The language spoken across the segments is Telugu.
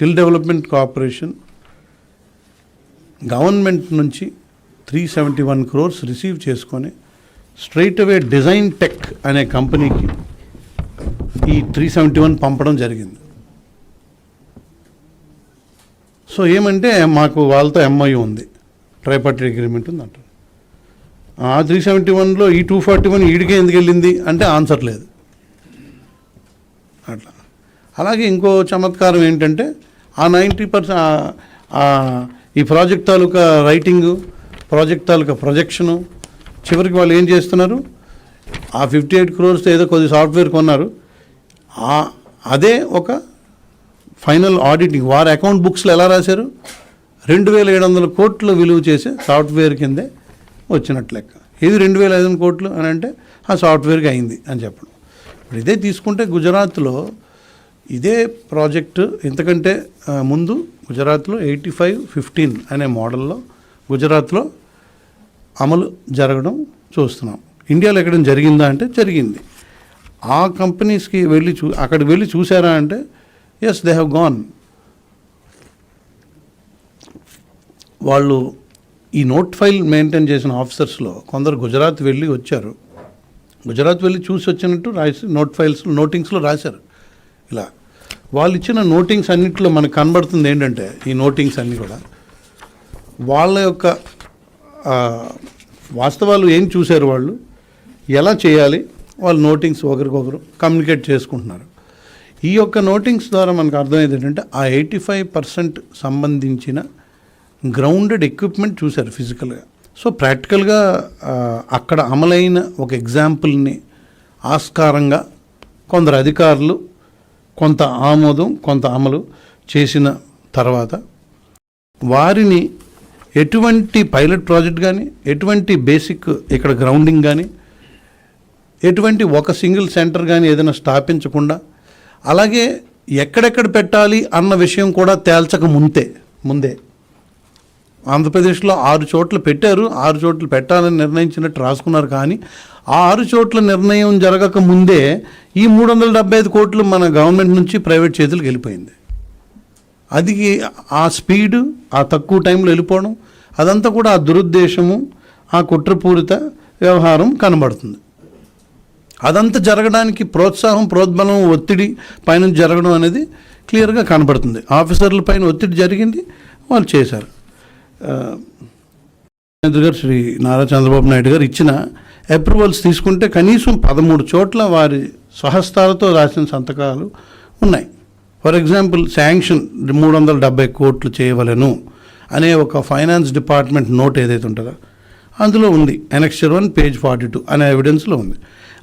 స్కిల్ డెవలప్మెంట్ కార్పొరేషన్ గవర్నమెంట్ నుంచి three seventy one crores receive చేసుకొని స్ట్రైట్ అవే డిజైన్ టెక్ అనే కంపెనీకి ఈ త్రీ సెవెంటీ వన్ పంపడం జరిగింది. సో ఏమంటే మాకు వాళ్ళతో ఎంఐ ఉంది. ట్రైపార్టీ అగ్రిమెంట్ ఉంది అంటారు. ఆ త్రీ సెవెంటీ వన్లో ఈ టూ ఫార్టీ వన్ ఈడికే ఎందుకు వెళ్ళింది అంటే ఆన్సర్ లేదు. అట్లా. అలాగే ఇంకో చమత్కారం ఏంటంటే ఆ నైంటీ పర్సెంట్ ఈ ప్రాజెక్ట్ తాలూకా రైటింగు ప్రాజెక్ట్ తాలూకా ప్రొజెక్షను చివరికి వాళ్ళు ఏం చేస్తున్నారు? ఆ ఫిఫ్టీ ఎయిట్ క్రోర్స్ ఏదో కొద్ది సాఫ్ట్వేర్ కొన్నారు. ఆ- అదే ఒక ఫైనల్ ఆడిటింగ్. వారి అకౌంట్ బుక్స్లో ఎలా రాశారు? రెండు వేల ఏడు వందల కోట్లు విలువ చేసే సాఫ్ట్వేర్ కిందే వచ్చినట్లు లెక్క. ఇది రెండు వేల ఐదు వందల కోట్లు అని అంటే ఆ సాఫ్ట్వేర్కి అయింది అని చెప్పడం. ఇప్పుడు ఇదే తీసుకుంటే గుజరాత్లో ఇదే ప్రాజెక్టు ఇంతకంటే ముందు గుజరాత్లో ఎయిటీ ఫైవ్ ఫిఫ్టీన్ అనే మోడల్లో గుజరాత్లో అమలు జరగడం చూస్తున్నాం. ఇండియాలో ఎక్కడ జరిగిందా అంటే జరిగింది. ఆ కంపెనీస్కి వెళ్ళి చూ అక్కడికి వెళ్ళి చూసారా అంటే ఎస్ దే హ్యావ్ గాన్ వాళ్ళు ఈ నోట్ ఫైల్ మెయింటైన్ చేసిన ఆఫీసర్స్లో కొందరు గుజరాత్ వెళ్ళి వచ్చారు. గుజరాత్ వెళ్ళి చూసి వచ్చినట్టు రాసి నోట్ ఫైల్స్ నోటింగ్స్లో రాశారు. ఇలా వాళ్ళు ఇచ్చిన నోటింగ్స్ అన్నింటిలో మనకు కనబడుతుంది ఏంటంటే ఈ నోటింగ్స్ అన్నీ కూడా. వాళ్ళ యొక్క వాస్తవాలు ఏం చూశారు వాళ్ళు? ఎలా చేయాలి? వాళ్ళు నోటింగ్స్ ఒకరికొకరు కమ్యూనికేట్ చేసుకుంటున్నారు. ఈ యొక్క నోటింగ్స్ ద్వారా మనకు అర్థమయ్యేది ఏంటంటే ఆ ఎయిటీ ఫైవ్ పర్సెంట్ సంబంధించిన గ్రౌండెడ్ ఎక్విప్మెంట్ చూశారు ఫిజికల్గా. సో ప్రాక్టికల్గా అక్కడ అమలైన ఒక ఎగ్జాంపుల్ని ఆస్కారంగా కొందరు అధికారులు కొంత ఆమోదం కొంత అమలు చేసిన తర్వాత వారిని ఎటువంటి పైలట్ ప్రాజెక్ట్ కానీ ఎటువంటి బేసిక్ ఇక్కడ గ్రౌండింగ్ కానీ ఎటువంటి ఒక సింగిల్ సెంటర్ కానీ ఏదైనా స్థాపించకుండా అలాగే ఎక్కడెక్కడ పెట్టాలి అన్న విషయం కూడా తేల్చక ముందే ముందే. ఆంధ్రప్రదేశ్లో ఆరు చోట్ల పెట్టారు ఆరు చోట్ల పెట్టాలని నిర్ణయించినట్టు రాసుకున్నారు కానీ ఆ ఆరు చోట్ల నిర్ణయం జరగక ముందే ఈ మూడు వందల డెబ్బై ఐదు కోట్లు మన గవర్నమెంట్ నుంచి ప్రైవేట్ చేతులకు వెళ్ళిపోయింది. అది ఆ స్పీడ్ ఆ తక్కువ టైంలో వెళ్ళిపోవడం అదంతా కూడా ఆ దురుద్దేశము ఆ కుట్రపూరిత వ్యవహారం కనబడుతుంది. అదంతా జరగడానికి ప్రోత్సాహం ప్రోద్బలం ఒత్తిడి పైన జరగడం అనేది క్లియర్గా కనబడుతుంది. ఆఫీసర్ల పైన ఒత్తిడి జరిగింది వాళ్ళు చేశారు. గారు శ్రీ నారా చంద్రబాబు నాయుడు గారు ఇచ్చిన అప్రూవల్స్ తీసుకుంటే కనీసం పదమూడు చోట్ల వారి స్వహస్తాలతో రాసిన సంతకాలు ఉన్నాయి. ఫర్ ఎగ్జాంపుల్ శాంక్షన్ మూడు వందల డెబ్బై కోట్లు చేయవలెను అనే ఒక ఫైనాన్స్ డిపార్ట్మెంట్ నోట్ ఏదైతే ఉంటుందో అందులో ఉంది. Annexure one page forty two అనే ఎవిడెన్స్లో ఉంది.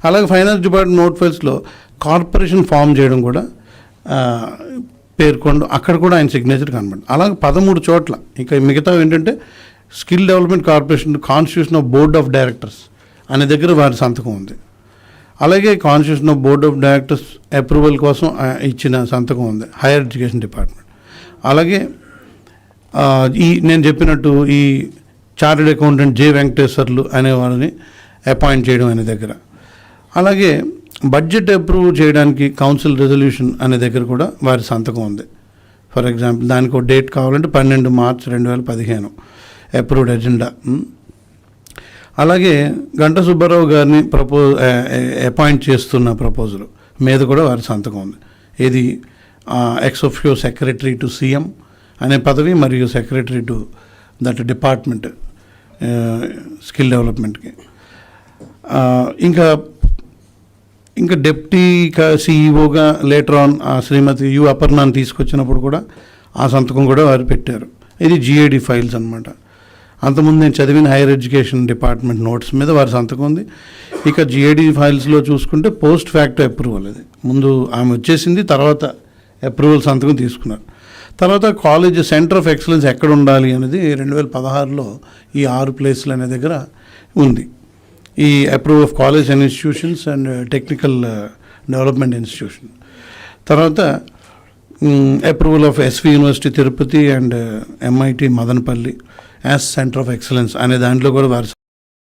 అలాగే ఫైనాన్స్ డిపార్ట్మెంట్ నోట్ ఫైల్స్లో కార్పొరేషన్ ఫామ్ చేయడం కూడా పేర్కొండు. అక్కడ కూడా ఆయన సిగ్నేచర్ కనబడి అలాగే పదమూడు చోట్ల ఇంకా మిగతా ఏంటంటే skill development corporation constitution of board of directors అనే దగ్గర వారి సంతకం ఉంది. అలాగే constitution of board of directors approval కోసం ఇచ్చిన సంతకం ఉంది హైయర్ ఎడ్యుకేషన్ డిపార్ట్మెంట్. అలాగే ఈ నేను చెప్పినట్టు ఈ చార్టెడ్ అకౌంటెంట్ జే వెంకటేశ్వర్లు అనే వారిని అపాయింట్ చేయడం అనే దగ్గర. అలాగే బడ్జెట్ అప్రూవ్ చేయడానికి కౌన్సిల్ రెజల్యూషన్ అనే దగ్గర కూడా వారి సంతకం ఉంది. ఫర్ ఎగ్జాంపుల్ దానికి ఒక డేట్ కావాలంటే పన్నెండు మార్చ్ రెండు వేల పదిహేను అప్రూవ్డ్ ఎజెండా. అలాగే గంట సుబ్బారావు గారిని ప్రపో అపాయింట్ చేస్తున్న ప్రపోజల్ మీద కూడా వారి సంతకం ఉంది. ఇది ఎక్సోఫియో సెక్రటరీ టు సీఎం అనే పదవి మరియు secretary to that department skill డెవలప్మెంట్కి ఇంకా ఇంకా డెప్టీ సీఈఓగా లేటర్ ఆన్ శ్రీమతి యు అపర్ణాన్ని తీసుకొచ్చినప్పుడు కూడా ఆ సంతకం కూడా వారు పెట్టారు. ఇది జిఏడి ఫైల్స్ అనమాట అంతకుముందు నేను చదివిన హైయర్ ఎడ్యుకేషన్ డిపార్ట్మెంట్ నోట్స్ మీద వారి సంతకం ఉంది. ఇక జిఏడి ఫైల్స్లో చూసుకుంటే పోస్ట్ ఫ్యాక్ట్ అప్రూవల్ ఇది ముందు ఆమె వచ్చేసింది తర్వాత అప్రూవల్ సంతకం తీసుకున్నారు. తర్వాత కాలేజ్ సెంటర్ ఆఫ్ ఎక్సలెన్స్ ఎక్కడ ఉండాలి అనేది రెండు వేల పదహారులో ఈ ఆరు ప్లేస్లు అనే దగ్గర ఉంది. ఈ approve of college and institutions and technical development institution. తర్వాత approval of SV university Tirupati and MIT Madanapalle. As centre of excellence అనే దాంట్లో కూడా వారు